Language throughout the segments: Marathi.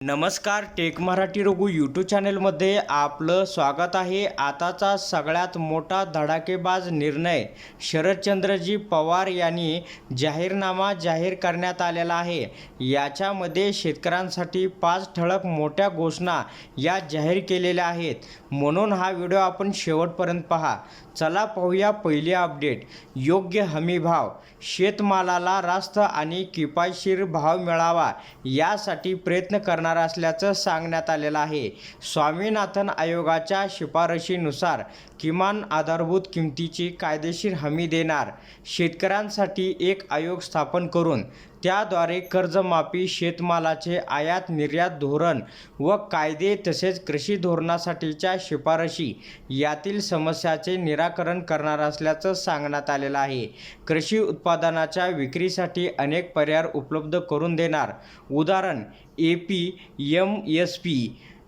नमस्कार टेक मराठी रघु यूट्यूब चॅनलमध्ये आपलं स्वागत आहे. आताचा सगळ्यात मोठा धडाकेबाज निर्णय शरदचंद्रजी पवार यांनी जाहीरनामा जाहीर करण्यात आलेला आहे. याच्यामध्ये शेतकऱ्यांसाठी पाच ठळक मोठ्या घोषणा या जाहीर केलेल्या आहेत. म्हणून हा व्हिडिओ आपण शेवटपर्यंत पहा. चला पाहूया पहिले अपडेट. योग्य हमी भाव शेतमालाला रास्त आणि किफायशीर भाव मिळावा यासाठी प्रयत्न करणार असल्याचं सांगण्यात आलेलं आहे. स्वामीनाथन आयोगाच्या शिफारशीनुसार किमान आधारभूत किमतीची कायदेशीर हमी देणार. शेतकऱ्यांसाठी एक आयोग स्थापन करून त्याद्वारे कर्जमाफी शेतमालाचे आयात निर्यात धोरण व कायदे तसेच कृषी धोरणासाठीच्या शिफारशी यातील समस्याचे निराकरण करणार असल्याचं सांगण्यात आलेलं आहे. कृषी उत्पादनाच्या विक्रीसाठी अनेक पर्याय उपलब्ध करून देणार. उदाहरण A P M S P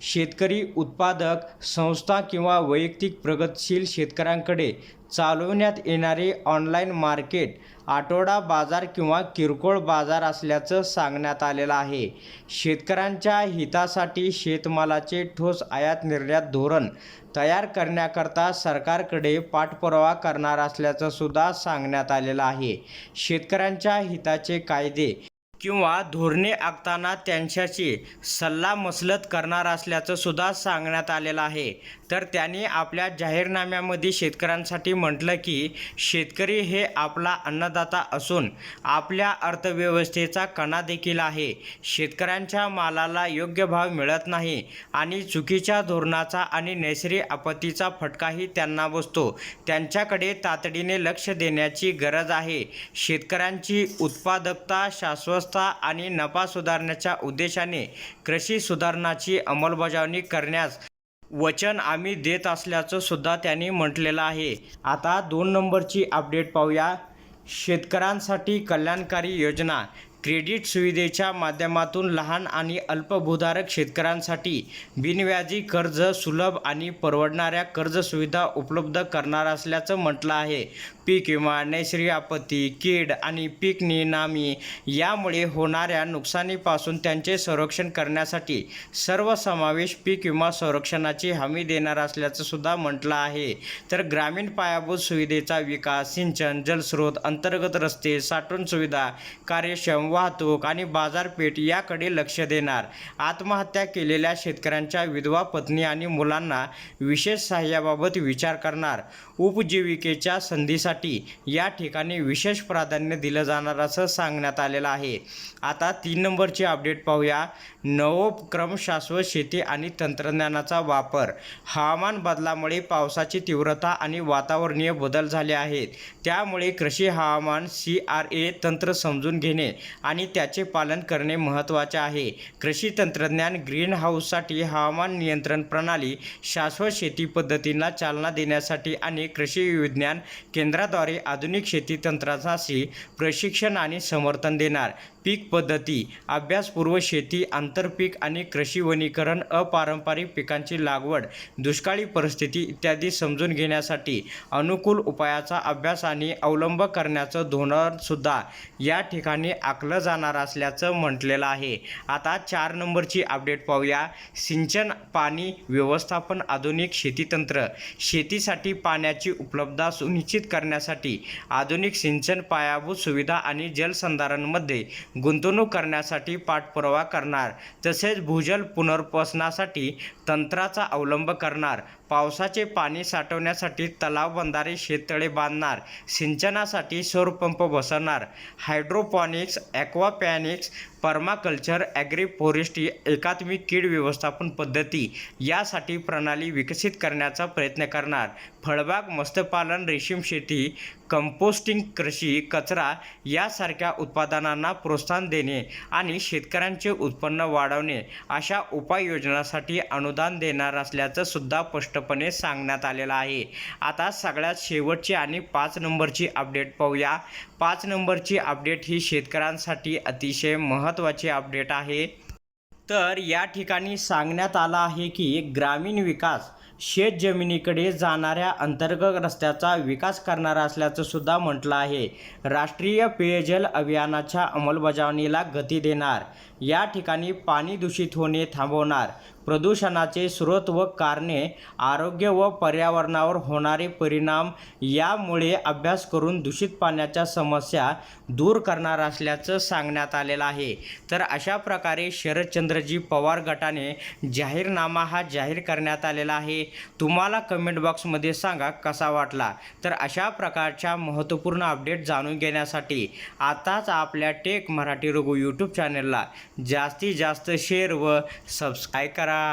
शेतकरी उत्पादक संस्था किंवा वैयक्तिक प्रगतशील शेतकऱ्यांकडे चालवण्यात येणारे ऑनलाईन मार्केट आठवडा बाजार किंवा किरकोळ बाजार असल्याचं सांगण्यात आलेलं आहे. शेतकऱ्यांच्या हितासाठी शेतमालाचे ठोस आयात निर्यात धोरण तयार करण्याकरता सरकारकडे पाठपुरावा करणार असल्याचं सुद्धा सांगण्यात आलेलं आहे. शेतकऱ्यांच्या हिताचे कायदे किंवा धोरणे आखताना त्यांच्याशी सल्लामसलत करणार असल्याचं सुद्धा सांगण्यात आलेलं आहे. तर त्यांनी आपल्या जाहीरनाम्यामध्ये शेतकऱ्यांसाठी म्हटलं की शेतकरी हे आपला अन्नदाता असून आपल्या अर्थव्यवस्थेचा कणा देखील आहे. शेतकऱ्यांच्या मालाला योग्य भाव मिळत नाही आणि चुकीच्या धोरणाचा आणि नैसर्गिक आपत्तीचा फटकाही त्यांना बसतो. त्यांच्याकडे तातडीने लक्ष देण्याची गरज आहे. शेतकऱ्यांची उत्पादकता शाश्वत अर्थव्यवस्था आणि नफा सुधारण्याच्या उद्देशाने कृषी सुधारणाची अंमलबजावणी करण्यास वचन आम्ही देत असल्याचं सुद्धा त्यांनी म्हटलेलं आहे. आता दोन नंबरची अपडेट पाहूया. शेतकऱ्यांसाठी कल्याणकारी योजना. क्रेडिट सुविधेच्या माध्यमातून लहान आणि अल्पभूधारक शेतकऱ्यांसाठी बिनव्याजी कर्ज सुलभ आणि परवडणाऱ्या कर्ज सुविधा उपलब्ध करणार असल्याचं म्हटलं आहे. पीक विमा नैसर्गिक आपत्ती कीड आणि पीक निनामी यामुळे होणाऱ्या नुकसानीपासून त्यांचे संरक्षण करण्यासाठी सर्वसमावेश पीक विमा संरक्षणाची हमी देणार असल्याचं सुद्धा म्हटलं आहे. तर ग्रामीण पायाभूत सुविधेचा विकास सिंचन जलस्रोत अंतर्गत रस्ते साठवण सुविधा कार्यक्षम वाहतूक आणि बाजारपेठ याकडे लक्ष देणार. आत्महत्या केलेल्या शेतकऱ्यांच्या विधवा पत्नी आणि मुलांना विशेष सहाय्याबाबत विचार करणार. उपजीविकेच्या संधीसाठी या ठिकाणी विशेष प्राधान्य दिलं जाणार असं सांगण्यात आलेलं आहे. आता तीन नंबरची अपडेट पाहूया. नवोपक्रम शाश्वत शेती आणि तंत्रज्ञानाचा वापर. हवामान बदलामुळे पावसाची तीव्रता आणि वातावरणीय बदल झाले आहेत. त्यामुळे कृषी हवामान सी आर ए तंत्र समजून घेणे आणि त्याचे पालन करणे महत्त्वाचे आहे. कृषी तंत्रज्ञान ग्रीन हाऊससाठी हवामान नियंत्रण प्रणाली शाश्वत शेती पद्धतींना चालना देण्यासाठी आणि कृषी विज्ञान केंद्राद्वारे आधुनिक शेती तंत्रासाठी प्रशिक्षण आणि समर्थन देणार. पीक पद्धती अभ्यासपूर्व शेती आंतरपीक आणि कृषी वनीकरण अपारंपरिक पिकांची लागवड दुष्काळी परिस्थिती इत्यादी समजून घेण्यासाठी अनुकूल उपायाचा अभ्यास आणि अवलंब करण्याचं धोरणसुद्धा या ठिकाणी आखलं जाणार असल्याचं म्हटलेलं आहे. आता चार नंबरची अपडेट पाहूया. सिंचन पाणी व्यवस्थापन आधुनिक शेतीतंत्र शेतीसाठी पाण्याची उपलब्धता सुनिश्चित करण्यासाठी आधुनिक सिंचन पायाभूत सुविधा आणि जलसंधारणमध्ये गुंतवणूक करण्यासाठी पाठपुरावा करणार तसेच भूजल पुनर्वसनासाठी तंत्राचा अवलंब करणार पावसाचे पाणी साठवण्यासाठी तलाव बंधारे शेततळे बांधणार सिंचनासाठी सौरपंप बसवणार हायड्रोपॉनिक्स ॲक्वापॅनिक्स पर्माकल्चर ॲग्रीफॉरेस्ट्री एकात्मिक कीड व्यवस्थापन पद्धती यासाठी प्रणाली विकसित करण्याचा प्रयत्न करणार. फळबाग मत्स्यपालन रेशीम शेती कंपोस्टिंग कृषी कचरा यासारख्या उत्पादनांना प्रोत्साहन प्रोत्साहन देणे आणि शेतकऱ्यांचे उत्पन्न वाढवणे अशा उपाययोजनासाठी अनुदान देणार असल्याचं सुद्धा स्पष्टपणे सांगण्यात आलेलं आहे. आता सगळ्यात शेवटची आणि पाच नंबरची अपडेट पाहूया. पाच नंबरची अपडेट ही शेतकऱ्यांसाठी अतिशय महत्त्वाची अपडेट आहे. तर या ठिकाणी सांगण्यात आलं आहे की ग्रामीण विकास शेत जमिनीकडे जाणाऱ्या अंतर्गत रस्त्याचा विकास करणार असल्याचं सुद्धा म्हटलं आहे. राष्ट्रीय पेयजल अभियानाच्या अंमलबजावणीला गती देणार. या ठिकाणी पाणी दूषित होणे थांबवणार. प्रदूषणाचे स्रोत व कारणे आरोग्य व पर्यावरणावर होणारे परिणाम यामुळे अभ्यास करून दूषित पाण्याच्या समस्या दूर करणार असल्याचं सांगण्यात आलेलं आहे. तर अशा प्रकारे शरदचंद्रजी पवार गटाने जाहीरनामा हा जाहीर करण्यात आलेला आहे. तुम्हाला कमेंट बॉक्समध्ये सांगा कसा वाटला? तर अशा प्रकारच्या महत्त्वपूर्ण अपडेट जाणून घेण्यासाठी आताच आपल्या टेक मराठी रघु यूट्यूब चॅनलला जास्तीत जास्त शेअर व सबस्क्राईब करा. รา